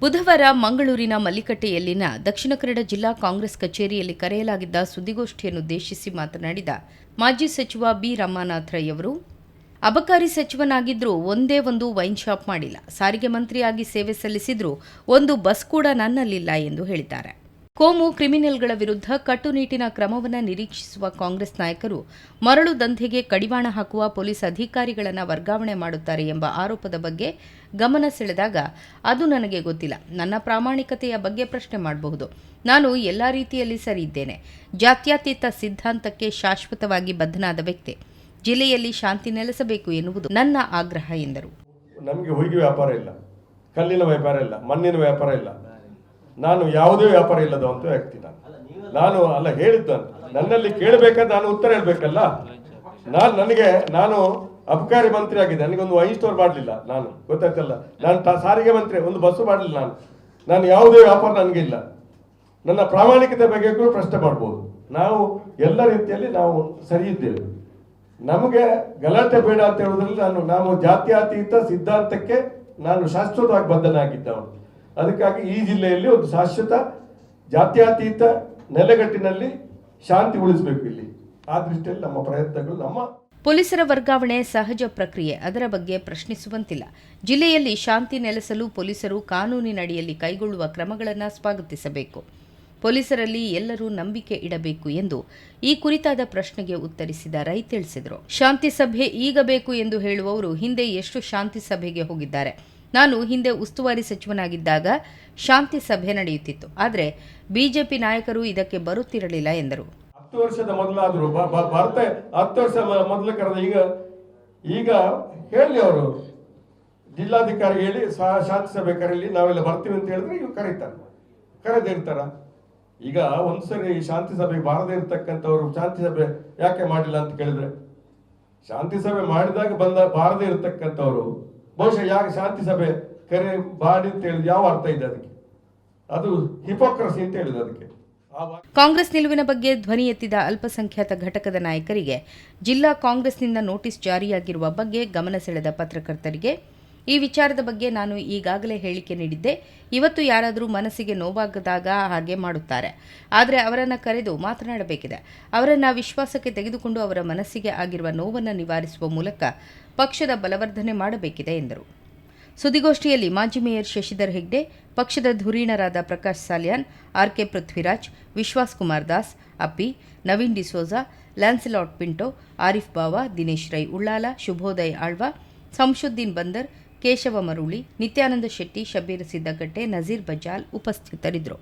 ಬುಧವಾರ ಮಂಗಳೂರಿನ ಮಲ್ಲಿಕಟ್ಟೆಯಲ್ಲಿನ ದಕ್ಷಿಣ ಕನ್ನಡ ಜಿಲ್ಲಾ ಕಾಂಗ್ರೆಸ್ ಕಚೇರಿಯಲ್ಲಿ ಕರೆಯಲಾಗಿದ್ದ ಸುದ್ದಿಗೋಷ್ಠಿಯನ್ನುದ್ದೇಶಿಸಿ ಮಾತನಾಡಿದ ಮಾಜಿ ಸಚಿವ ಬಿ ರಮಾನಾಥ್ ರೈ ಅವರು ಅಬಕಾರಿ ಸಚಿವನಾಗಿದ್ದರೂ ಒಂದೇ ಒಂದು ವೈನ್ ಶಾಪ್ ಮಾಡಿಲ್ಲ, ಸಾರಿಗೆ ಮಂತ್ರಿಯಾಗಿ ಸೇವೆ ಸಲ್ಲಿಸಿದ್ರೂ ಒಂದು ಬಸ್ ಕೂಡ ನನ್ನಲ್ಲಿಲ್ಲ ಎಂದು ಹೇಳಿದ್ದಾರೆ. ಕೋಮು ಕ್ರಿಮಿನಲ್ಗಳ ವಿರುದ್ಧ ಕಟ್ಟುನಿಟ್ಟಿನ ಕ್ರಮವನ್ನು ನಿರೀಕ್ಷಿಸುವ ಕಾಂಗ್ರೆಸ್ ನಾಯಕರು ಮರಳು ದಂಧೆಗೆ ಕಡಿವಾಣ ಹಾಕುವ ಪೊಲೀಸ್ ಅಧಿಕಾರಿಗಳನ್ನು ವರ್ಗಾವಣೆ ಮಾಡುತ್ತಾರೆ ಎಂಬ ಆರೋಪದ ಬಗ್ಗೆ ಗಮನ ಸೆಳೆದಾಗ ಅದು ನನಗೆ ಗೊತ್ತಿಲ್ಲ. ನನ್ನ ಪ್ರಾಮಾಣಿಕತೆಯ ಬಗ್ಗೆ ಪ್ರಶ್ನೆ ಮಾಡಬಹುದು. ನಾನು ಎಲ್ಲ ರೀತಿಯಲ್ಲಿ ಸರಿ ಇದ್ದೇನೆ. ಜಾತ್ಯತೀತ ಸಿದ್ಧಾಂತಕ್ಕೆ ಶಾಶ್ವತವಾಗಿ ಬದ್ಧನಾದ ವ್ಯಕ್ತಿ. ಜಿಲ್ಲೆಯಲ್ಲಿ ಶಾಂತಿ ನೆಲೆಸಬೇಕು ಎನ್ನುವುದು ನನ್ನ ಆಗ್ರಹ ಎಂದರು. ನಮಗೆ ವ್ಯಾಪಾರ ಇಲ್ಲ. ಕಲ್ಲಿನ ವ್ಯಾಪಾರ ಇಲ್ಲ. ಮಣ್ಣಿನ ವ್ಯಾಪಾರ ಇಲ್ಲ. ನಾನು ಯಾವುದೇ ವ್ಯಾಪಾರ ಇಲ್ಲದಂತ ವ್ಯಕ್ತಿ ನಾನು. ನಾನು ಅಲ್ಲ ಹೇಳಿದ್ದು ನಾನು. ನನ್ನಲ್ಲಿ ಕೇಳಬೇಕಾದ್ರೆ ನಾನು ಉತ್ತರ ಹೇಳಬೇಕಲ್ಲ? ನಾನು ನನಗೆ ನಾನು ಅಬಕಾರಿ ಮಂತ್ರಿ ಆಗಿದೆ ನನಗೊಂದು ವೈನ್ ಸ್ಟೋರ್ ಮಾಡಲಿಲ್ಲ ನಾನು. ಗೊತ್ತಾಯ್ತಲ್ಲ? ನಾನು ಸಾರಿಗೆ ಮಂತ್ರಿ ಒಂದು ಬಸ್ಸು ಮಾಡಲಿಲ್ಲ ನಾನು. ನಾನು ಯಾವುದೇ ವ್ಯಾಪಾರ ನನಗೆ ಇಲ್ಲ. ನನ್ನ ಪ್ರಾಮಾಣಿಕತೆ ಬಗ್ಗೆ ಕೂಡ ಪ್ರಶ್ನೆ ಮಾಡ್ಬೋದು. ನಾವು ಎಲ್ಲ ರೀತಿಯಲ್ಲಿ ನಾವು ಸರಿ ಇದ್ದೇವೆ. ನಮಗೆ ಗಲಾಟೆ ಬೇಡ ಅಂತ ಹೇಳೋದ್ರಲ್ಲಿ ನಾನು ನಾವು ಜಾತ್ಯಾತೀತ ಸಿದ್ಧಾಂತಕ್ಕೆ ನಾನು ಶಾಶ್ವತವಾಗಿ ಬದ್ಧನಾಗಿದ್ದವನು. ಅದಕ್ಕಾಗಿ ಈ ಜಿಲ್ಲೆಯಲ್ಲಿ ಒಂದು ಶಾಶ್ವತ ಜಾತ್ಯಾತೀತ ನೆಲೆಗಟ್ಟಿನಲ್ಲಿ ಶಾಂತಿ ಉಳಿಸಬೇಕು ಇಲ್ಲಿ. ಆ ದೃಷ್ಟಿಯಲ್ಲಿ ನಮ್ಮ ಪ್ರಯತ್ನಗಳು ನಮ್ಮ ಪೊಲೀಸರ ವರ್ಗಾವಣೆ ಸಹಜ ಪ್ರಕ್ರಿಯೆ, ಅದರ ಬಗ್ಗೆ ಪ್ರಶ್ನಿಸುವಂತಿಲ್ಲ. ಜಿಲ್ಲೆಯಲ್ಲಿ ಶಾಂತಿ ನೆಲೆಸಲು ಪೊಲೀಸರು ಕಾನೂನಿನಡಿಯಲ್ಲಿ ಕೈಗೊಳ್ಳುವ ಕ್ರಮಗಳನ್ನು ಸ್ವಾಗತಿಸಬೇಕು. ಪೊಲೀಸರಲ್ಲಿ ಎಲ್ಲರೂ ನಂಬಿಕೆ ಇಡಬೇಕು ಎಂದು ಈ ಕುರಿತಾದ ಪ್ರಶ್ನೆಗೆ ಉತ್ತರಿಸಿದ ರೈ ತಿಳಿಸಿದರು. ಶಾಂತಿ ಸಭೆ ಈಗ ಬೇಕು ಎಂದು ಹೇಳುವವರು ಹಿಂದೆ ಎಷ್ಟು ಶಾಂತಿ ಸಭೆಗೆ ಹೋಗಿದ್ದಾರೆ? ನಾನು ಹಿಂದೆ ಉಸ್ತುವಾರಿ ಸಚಿವನಾಗಿದ್ದಾಗ ಶಾಂತಿ ಸಭೆ ನಡೆಯುತ್ತಿತ್ತು. ಆದರೆ ಬಿಜೆಪಿ ನಾಯಕರು ಇದಕ್ಕೆ ಬರುತ್ತಿರಲಿಲ್ಲ ಎಂದರು. ಹತ್ತು ವರ್ಷದ ಮೊದಲಾದರೂ ಭಾರತ ಹತ್ತು ವರ್ಷ ಮೊದಲು ಕರೆದ ಈಗ ಈಗ ಹೇಳಿ ಅವರು. ಜಿಲ್ಲಾಧಿಕಾರಿ ಹೇಳಿ ಶಾಂತಿ ಸಭೆ ಕರೀಲಿ, ನಾವೆಲ್ಲ ಬರ್ತೀವಿ ಅಂತ ಹೇಳಿದ್ರೆ ಇವ್ರು ಕರೀತಾರೆ. ಕರೆದೇ ಇರ್ತಾರ. ಈಗ ಒಂದ್ಸರಿ ಶಾಂತಿ ಸಭೆಗೆ ಬಾರದೇ ಇರತಕ್ಕಂಥವ್ರು ಶಾಂತಿ ಸಭೆ ಯಾಕೆ ಮಾಡಿಲ್ಲ ಅಂತ ಕೇಳಿದ್ರೆ, ಶಾಂತಿ ಸಭೆ ಮಾಡಿದಾಗ ಬಂದ, ಬಾರದೇ ಇರತಕ್ಕಂಥವ್ರು ಬಹುಶಃ ಯಾಕೆ ಶಾಂತಿ ಸಭೆ ಕರೆ ಬಾಡಿ ಅಂತ ಹೇಳಿದ ಯಾವ ಅರ್ಥ ಇದೆ ಅದಕ್ಕೆ? ಅದು ಹಿಪೋಕ್ರಸಿ ಅಂತ ಹೇಳಿದ ಅದಕ್ಕೆ. ಕಾಂಗ್ರೆಸ್ ನಿಲುವಿನ ಬಗ್ಗೆ ಧ್ವನಿ ಎತ್ತಿದ ಅಲ್ಪಸಂಖ್ಯಾತ ಘಟಕದ ನಾಯಕರಿಗೆ ಜಿಲ್ಲಾ ಕಾಂಗ್ರೆಸ್ನಿಂದ ನೋಟಿಸ್ ಜಾರಿಯಾಗಿರುವ ಬಗ್ಗೆ ಗಮನ ಸೆಳೆದ ಪತ್ರಕರ್ತರಿಗೆ ಈ ವಿಚಾರದ ಬಗ್ಗೆ ನಾನು ಈಗಾಗಲೇ ಹೇಳಿಕೆ ನೀಡಿದ್ದೆ. ಇವತ್ತು ಯಾರಾದರೂ ಮನಸ್ಸಿಗೆ ನೋವಾಗದಾಗ ಹಾಗೆ ಮಾಡುತ್ತಾರೆ. ಆದರೆ ಅವರನ್ನು ಕರೆದು ಮಾತನಾಡಬೇಕಿದೆ. ಅವರನ್ನು ವಿಶ್ವಾಸಕ್ಕೆ ತೆಗೆದುಕೊಂಡು ಅವರ ಮನಸ್ಸಿಗೆ ಆಗಿರುವ ನೋವನ್ನು ನಿವಾರಿಸುವ ಮೂಲಕ ಪಕ್ಷದ ಬಲವರ್ಧನೆ ಮಾಡಬೇಕಿದೆ ಎಂದರು. ಸುದ್ದಿಗೋಷ್ಠಿಯಲ್ಲಿ ಮಾಜಿ ಮೇಯರ್ ಶಶಿಧರ್ ಹೆಗ್ಡೆ, ಪಕ್ಷದ ಧುರೀಣರಾದ ಪ್ರಕಾಶ್ ಸಾಲ್ಯಾನ್ ಆರ್ಕೆ ಪೃಥ್ವಿರಾಜ್, ವಿಶ್ವಾಸ್ ಕುಮಾರ್ ದಾಸ್, ಅಪ್ಪಿ, ನವೀನ್ ಡಿಸೋಜಾ, ಲ್ಯಾನ್ಸಿಲಾಟ್ ಪಿಂಟೋ, ಆರಿಫ್ ಬಾವಾ, ದಿನೇಶ್ ರೈ ಉಳ್ಳಾಲ, ಶುಭೋದಯ್ ಆಳ್ವ, ಸಂಶುದ್ದೀನ್ ಬಂದರ್ ಕೇಶವ ಮರುಳಿ ನಿತ್ಯಾನಂದ ಶೆಟ್ಟಿ ಶಬೀರ್ ಸಿದ್ದಗಟ್ಟೆ ನಜೀರ್ ಬಜಾಲ್ ಉಪಸ್ಥಿತರಿದ್ದರು.